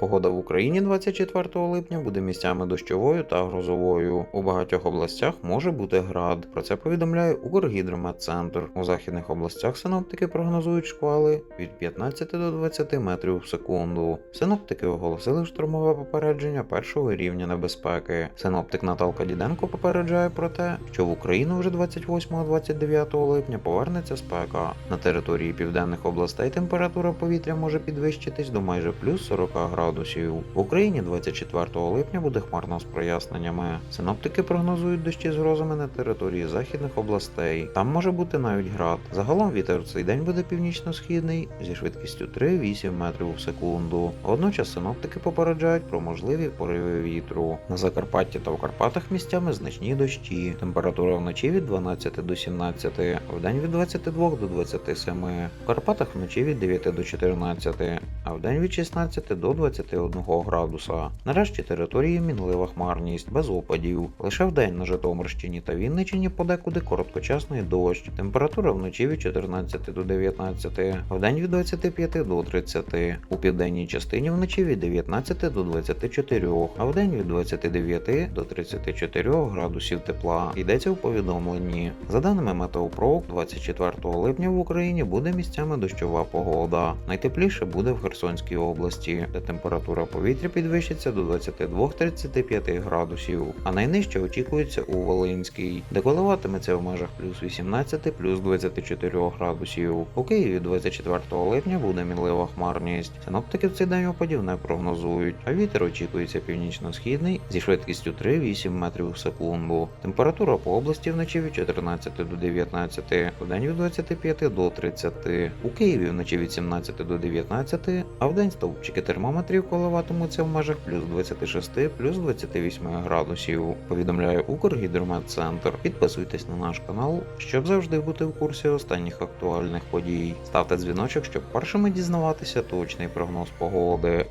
Погода в Україні 24 липня буде місцями дощовою та грозовою. У багатьох областях може бути град. Про це повідомляє Укргідрометцентр. У західних областях синоптики прогнозують шквали від 15 до 20 метрів в секунду. Синоптики оголосили штурмове попередження першого рівня небезпеки. Синоптик Наталка Діденко попереджає про те, що в Україну вже 28-29 липня повернеться спека. На території південних областей температура повітря може підвищитись до майже плюс 40 градусів. В Україні 24 липня буде хмарно з проясненнями. Синоптики прогнозують дощі з грозами на території західних областей. Там може бути навіть град. Загалом вітер в цей день буде північно-східний зі швидкістю 3-8 метрів в секунду. Водночас синоптики попереджають про можливі пориви вітру. На Закарпатті та в Карпатах місцями значні дощі. Температура вночі від 12 до 17, а вдень від 22 до 27. В Карпатах вночі від 9 до 14, а вдень від 16 до 21 градуса. Нарешті території мінлива хмарність, без опадів. Лише вдень на Житомирщині та Вінниччині подекуди короткочасний дощ. Температура вночі від 14 до 19, вдень від 25 до 30. У південній частині вночі від 19 до 24, а вдень від 29 до 34 градусів тепла. Йдеться в повідомленні. За даними Метеопрок, 24 липня в Україні буде місцями дощова погода. Найтепліше буде в Херсонській області, де температура повітря підвищиться до 22-35 градусів, а найнижче очікується у Волинській, де коливатиметься в межах плюс 18 плюс 24 градусів. У Києві 24 липня буде мінлива хмарність. Синоптики в цей день опадів не прогнозують, а вітер очікується північно-східний зі швидкістю 3-8 метрів в секунду. Температура по області вночі від 14 до 19, вдень від 25 до 30. У Києві вночі від 17 до 19, а вдень стовпчики термометрів коливатимуться в межах плюс 26 плюс 28 градусів. Повідомляє Укргідрометцентр. Підписуйтесь на наш канал, щоб завжди бути в курсі останніх актуальних подій. Ставте дзвіночок, щоб першими дізнаватися точний прогноз погоди.